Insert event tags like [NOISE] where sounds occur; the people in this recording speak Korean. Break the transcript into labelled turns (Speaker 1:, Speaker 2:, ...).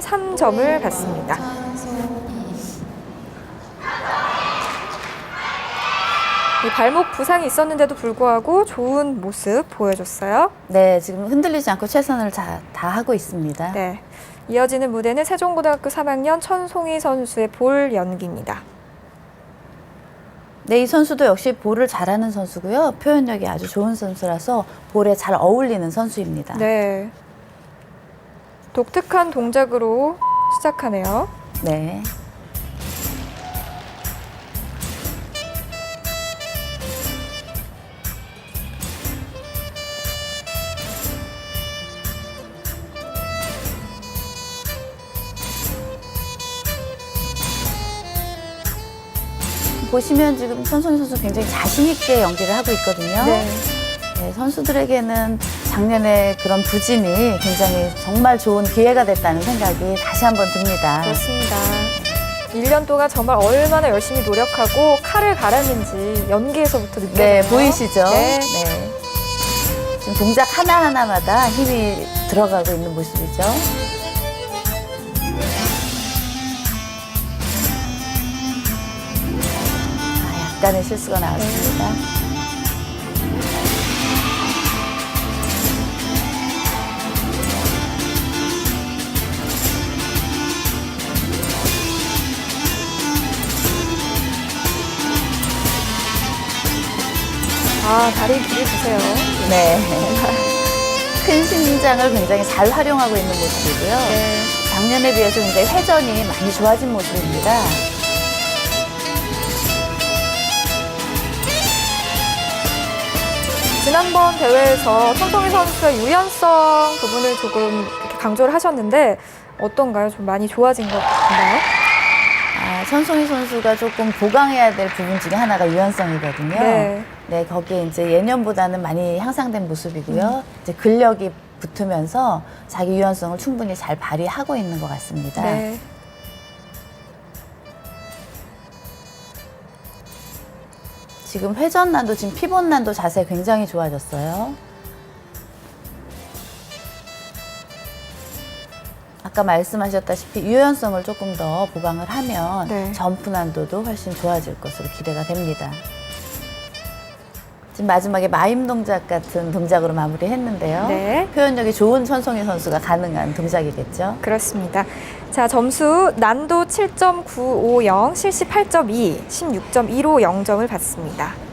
Speaker 1: 3점을 받습니다. 이 발목 부상이 있었는데도 불구하고 좋은 모습 보여줬어요.
Speaker 2: 네, 지금 흔들리지 않고 최선을 다, 다 하고 있습니다.
Speaker 1: 네. 이어지는 무대는 세종고등학교 3학년 천송희 선수의 볼 연기입니다.
Speaker 2: 네, 이 선수도 역시 볼을 잘하는 선수고요. 표현력이 아주 좋은 선수라서 볼에 잘 어울리는 선수입니다.
Speaker 1: 네. 독특한 동작으로 시작하네요.
Speaker 2: 네. 보시면 지금 천송희 선수 굉장히 자신 있게 연기를 하고 있거든요.
Speaker 1: 네.
Speaker 2: 네, 선수들에게는 작년에 그런 부진이 굉장히 정말 좋은 기회가 됐다는 생각이 다시 한번 듭니다.
Speaker 1: 그렇습니다. 1년 동안 정말 얼마나 열심히 노력하고 칼을 갈았는지 연기에서부터 느껴져요.
Speaker 2: 네, 보이시죠?
Speaker 1: 네.
Speaker 2: 네. 지금 동작 하나하나마다 힘이 들어가고 있는 모습이죠. 아, 약간의 실수가 나왔습니다.
Speaker 1: 아, 다리 길이 주세요.
Speaker 2: 네. [LAUGHS] 큰 신장을 굉장히 잘 활용하고 있는 모습이고요.
Speaker 1: 네.
Speaker 2: 작년에 비해서 굉장히 회전이 많이 좋아진 모습입니다.
Speaker 1: 지난번 대회에서 천송희 선수의 유연성 부분을 조금 강조를 하셨는데 어떤가요? 좀 많이 좋아진 것 같나요?
Speaker 2: 아, 천송희 선수가 조금 보강해야 될 부분 중에 하나가 유연성이거든요.
Speaker 1: 네.
Speaker 2: 네, 거기에 이제 예년보다는 많이 향상된 모습이고요. 이제 근력이 붙으면서 자기 유연성을 충분히 잘 발휘하고 있는 것 같습니다.
Speaker 1: 네.
Speaker 2: 지금 회전 난도, 지금 피봇 난도 자세 굉장히 좋아졌어요. 아까 말씀하셨다시피 유연성을 조금 더 보강을 하면
Speaker 1: 네.
Speaker 2: 점프 난도도 훨씬 좋아질 것으로 기대가 됩니다. 지금 마지막에 마임 동작 같은 동작으로 마무리했는데요.
Speaker 1: 네.
Speaker 2: 표현력이 좋은 천송희 선수가 가능한 동작이겠죠.
Speaker 1: 그렇습니다. 자, 점수 난도 7.950, 실시 8.2, 16.150 점을 받습니다.